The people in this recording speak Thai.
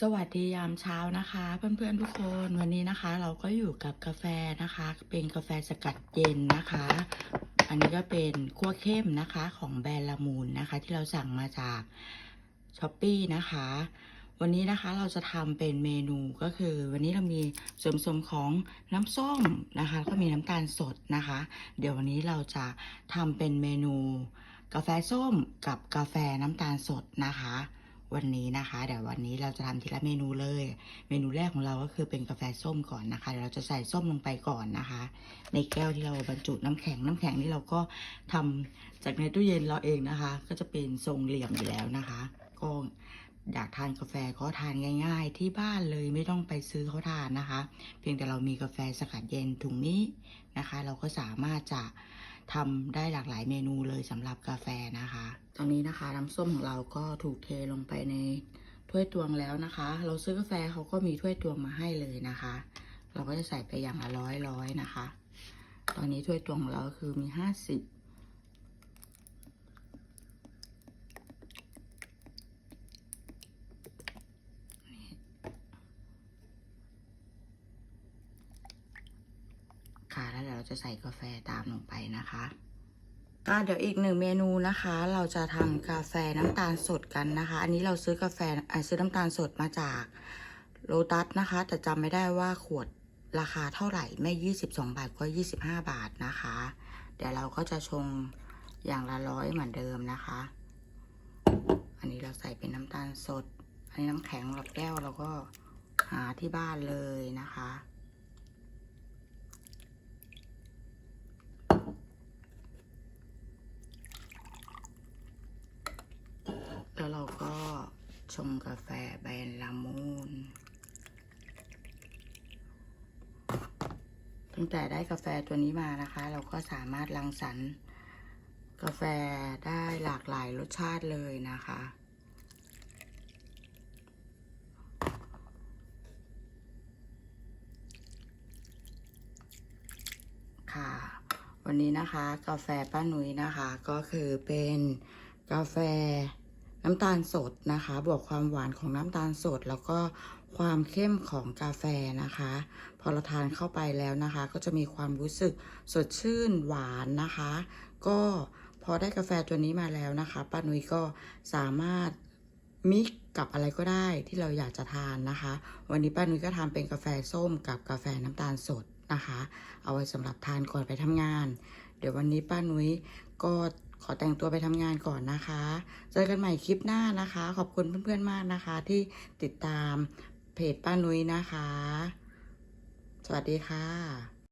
สวัสดียามเช้านะคะ เพื่อนๆทุกคนวันนี้นะคะ เราก็อยู่กับกาแฟนะคะ เป็นกาแฟสกัดเย็นนะคะ อันนี้ก็เป็นขั้วเข้มนะคะของแบรนด์ละมูลนะคะ ที่เราสั่งมาจากช้อปปีนะคะ วันนี้นะคะเราจะทำเป็นเมนูก็คือ วันนี้เรามีส่วนผสมของน้ำส้มนะคะแล้วก็มีน้ำตาลสดนะคะ เดี๋ยววันนี้เราจะทำเป็นเมนู กาแฟส้มกับกาแฟน้ำตาลสดนะคะ วันนี้นะคะเดี๋ยววันนี้เราจะทำทีละเมนูเลย เมนูแรกของเราก็คือเป็นกาแฟส้มก่อนนะคะเดี๋ยวเราจะใส่ส้มลงไปก่อนนะคะ ในแก้วที่เราบรรจุน้ำแข็งน้ำแข็งนี่เราก็ทำจากในตู้เย็นเราเองนะคะ ก็จะเป็นทรงเหลี่ยมอยู่แล้วนะคะก็อยากทานกาแฟก็ทานง่าย ๆ ที่บ้านเลยไม่ต้องไปซื้อเขาทานนะคะ เพียงแต่เรามีกาแฟสกัดเย็นถุงนี้นะคะ เราก็สามารถจะ ทำได้หลากหลายเมนูเลยสำหรับกาแฟนะคะ ตอนนี้นะคะน้ำส้มของเราก็ถูกเทลงไปในถ้วยตวงแล้วนะคะ เราซื้อกาแฟเขาก็มีถ้วยตวงมาให้เลยนะคะ เราก็จะใส่ไปอย่างละร้อยร้อยนะคะ ตอนนี้ถ้วยตวงของเราก็คือมีห้าสิบ ค่ะแล้วเดี๋ยวเรา จะใส่กาแฟตามลงไปนะคะก็เดี๋ยวอีกหนึ่งเมนูนะคะ เราจะทำกาแฟน้ำตาลสดกันนะคะ อันนี้เราซื้อกาแฟซื้อน้ำตาลสดมาจากโลตัสนะคะ แต่จำไม่ได้ว่าขวดราคาเท่าไหร่ไม่ 22 บาทก็25 บาทนะคะ เดี๋ยวเราก็จะชงอย่างละร้อยเหมือนเดิมนะคะ อันนี้เราใส่เป็นน้ำตาลสด อันนี้น้ำแข็งหลับแก้วเราก็หาที่บ้านเลยนะคะ แล้วเราก็ ชงกาแฟแบรนด์ลามูนตั้งแต่ได้กาแฟตัวนี้มานะคะ เราก็สามารถรังสรรค์กาแฟได้หลากหลายรสชาติเลยนะคะ ค่ะ วันนี้นะคะ กาแฟป้าหนุ้ยนะคะ ก็คือเป็นกาแฟ น้ำตาลสดนะคะ บวกความหวานของน้ำตาลสด แล้วก็ความเข้มของกาแฟนะคะ พอเราทานเข้าไปแล้วนะคะ ก็จะมีความรู้สึกสดชื่นหวานนะคะ ก็พอได้กาแฟตัวนี้มาแล้วนะคะป้านุ้ยก็สามารถมิกกับอะไรก็ได้ที่เราอยากจะทานนะคะ วันนี้ป้านุ้ยก็ทำเป็นกาแฟส้มกับกาแฟน้ำตาลสดนะคะ เอาไว้สำหรับทานก่อนไปทำงาน เดี๋ยววันนี้ป้านุ้ยก็ ขอแต่งตัวไปทำงานก่อนนะคะ เจอกันใหม่คลิปหน้านะคะ ขอบคุณเพื่อนๆมากนะคะ ที่ติดตามเพจป้านุ้ยนะคะ สวัสดีค่ะ